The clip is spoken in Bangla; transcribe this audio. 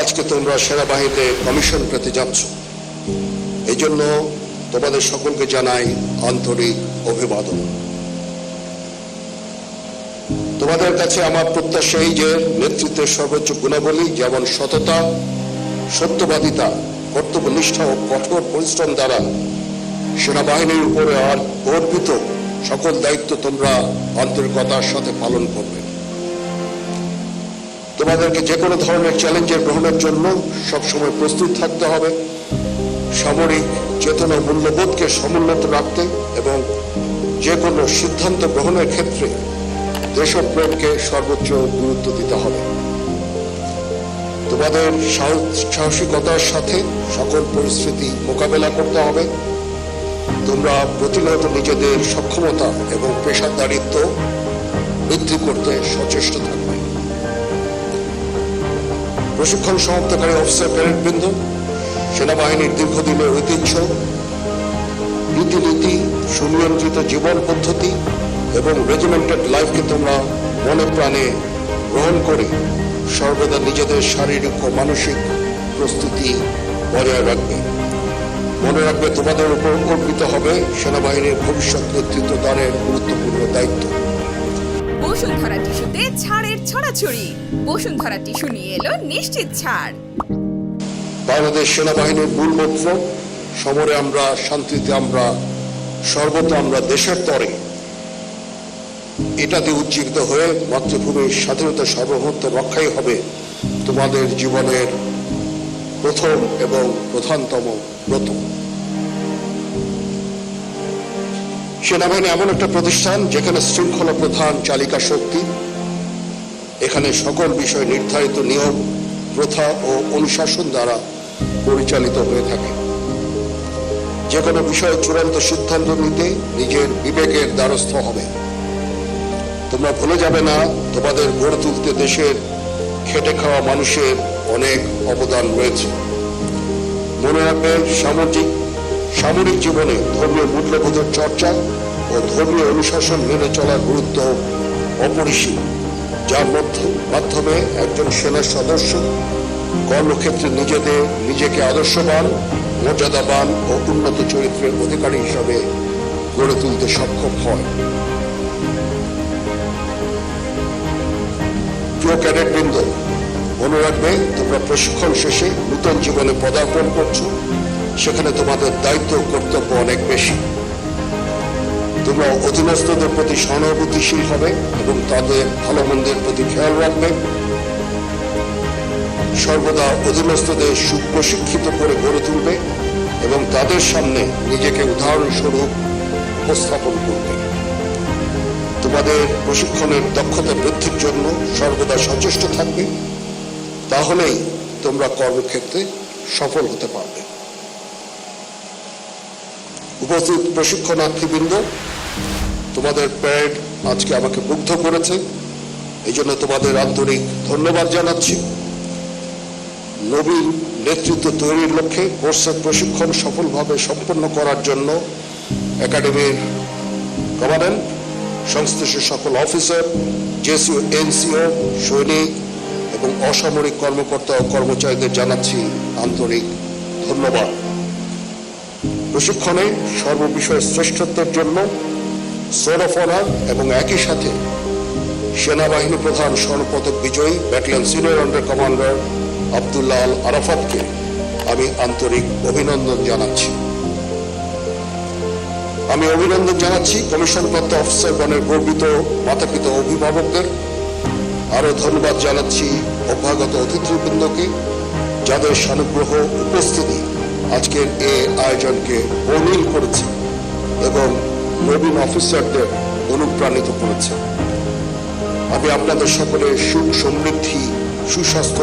আজকে তোমরা সেনাবাহিনীতে কমিশন পেতে যাচ্ছ। এই জন্য তোমাদের সকলকে জানাই আন্তরিক অভিবাদন। তোমাদের কাছে আমার প্রত্যাশা এই যে নেতৃত্বের সর্বোচ্চ গুণাবলী যেমন সততা, সত্যবাদিতা, কর্তব্যনিষ্ঠা ও কঠোর পরিশ্রম দ্বারা সেনাবাহিনীর উপরে আর অর্পিত সকল দায়িত্ব তোমরা আন্তরিকতার সাথে পালন করবে। তোমাদেরকে যে কোনো ধরনের চ্যালেঞ্জের গ্রহণের জন্য সবসময় প্রস্তুত থাকতে হবে। সামরিক চেতনা মূল্যবোধকে সমুন্নত রাখতে এবং যে কোনো সিদ্ধান্ত গ্রহণের ক্ষেত্রে দেশপ্রেমকে সর্বোচ্চ গুরুত্ব দিতে হবে। তোমাদের সাহস- সাহসিকতার সাথে সকল পরিস্থিতি মোকাবেলা করতে হবে। তোমরা প্রতিনিয়ত নিজেদের সক্ষমতা এবং পেশাদারিত্ব বৃদ্ধি করতে সচেষ্ট থাকবে। প্রশিক্ষণ সমাপ্তকারী অফিসার প্যারেডবৃন্দ সেনাবাহিনীর দীর্ঘদিনের ঐতিহ্য রীতিনীতি সুনিয়ন্ত্রিত জীবন পদ্ধতি এবং রেজিমেন্টেড লাইফকে তোমরা মনে প্রাণে গ্রহণ করে সর্বদা নিজেদের শারীরিক ও মানসিক প্রস্তুতি বজায় রাখবে। মনে রাখবে তোমাদের উপর অর্পিত হবে সেনাবাহিনীর ভবিষ্যৎ নেতৃত্ব দানের গুরুত্বপূর্ণ দায়িত্ব। বসুন্ধরা টিস্যুতে ছাড়ের ছড়াছড়ি। বসুন্ধরা টিস্যু নিয়ে এলো নিশ্চিত ছাড়। বাংলাদেশ সেনাবাহিনীর সমরে আমরা, শান্তিতে আমরা সর্বত আমরা দেশের তরে। এটাতে উজ্জীবিত হয়ে মাতৃভূমির স্বাধীনতা সার্বভৌমত্ব রক্ষাই হবে তোমাদের জীবনের প্রথম এবং প্রধানতম ব্রত। সেনাবাহিনী এমন একটা প্রতিষ্ঠান যেখানে শৃঙ্খলা প্রধান চালিকা শক্তি, এখানে সকল বিষয় নির্ধারিত নিয়ম, প্রথা ও অনুশাসন দ্বারা পরিচালিত হয়ে থাকে। যে কোনো বিষয়ে চূড়ান্ত সিদ্ধান্ত নিতে নিজের বিবেকের দ্বারস্থ হবে। তোমরা ভুলে যাবে না, তোমাদের গড়ে তুলতে দেশের খেটে খাওয়া মানুষের অনেক অবদান রয়েছে। মনে রাখবে, সামাজিক, সামরিক জীবনে ধর্মীয় মূল্যবোধের চর্চা ও ধর্মীয় অনুশাসন মেনে চলার গুরুত্ব অপরিসীম, যার মধ্যে মাধ্যমে একজন সেনা সদস্য কর্মক্ষেত্রে নিজেদের নিজেকে আদর্শবান, মর্যাদাবান ও উন্নত চরিত্রের অধিকারী হিসাবে গড়ে তুলতে সক্ষম হয়। প্রিয় ক্যাডেটবৃন্দ, মনে রাখবে, তোমরা প্রশিক্ষণ শেষে নূতন জীবনে পদার্পণ করছ। সেখানে তোমাদের দায়িত্ব কর্তব্য অনেক বেশি। তোমরা অধীনস্থদের প্রতি সহানুভূতিশীল হবে এবং তাদের ভালো মন্দের প্রতি খেয়াল রাখবে। সর্বদা অধীনস্থদের সুপ্রশিক্ষিত করে গড়ে তুলবে এবং তাদের সামনে নিজেকে উদাহরণস্বরূপ উপস্থাপন করবে। তোমাদের প্রশিক্ষণের দক্ষতা বৃদ্ধির জন্য সর্বদা সচেষ্ট থাকবে। তাহলেই তোমরা কর্মক্ষেত্রে সফল হতে পারবে। উপস্থিত প্রশিক্ষণার্থীবৃন্দ তোমাদের প্যারেড আজকে আমাকে মুগ্ধ করেছে। এই জন্য তোমাদের আন্তরিক ধন্যবাদ জানাচ্ছি। নবীন নেতৃত্ব তৈরির লক্ষ্যে কোর্সের প্রশিক্ষণ সফলভাবে সম্পন্ন করার জন্য একাডেমির কমান্ডেন্ট, সংশ্লিষ্ট সকল অফিসার জেসিও এনসিও, সৈনিক এবং অসামরিক কর্মকর্তা ও কর্মচারীদের জানাচ্ছি আন্তরিক ধন্যবাদ। প্রশিক্ষণে সর্ববিষয়ে শ্রেষ্ঠত্বের জন্য সোর অফ অনার এবং একই সাথে সেনাবাহিনী প্রধান স্বর্ণপদক বিজয়ী battalion senior under commander Abdullah Al আরাফাতকে আমি আন্তরিক অভিনন্দন জানাচ্ছি। আমি অভিনন্দন জানাচ্ছি কমিশনপ্রাপ্ত অফিসারগণের গর্বিত মাতাপিতা অভিভাবকদের। আরও ধন্যবাদ জানাচ্ছি অভ্যাগত অতিথিবৃন্দকে যাদের সানুগ্রহ উপস্থিতি। আজকের এ আয়োজনকে অমিল করেছে এবং নবীন অফিসারদের অনুপ্রাণিত করেছে। আমি আপনাদের সকলের সুখ সমৃদ্ধি, সুস্বাস্থ্য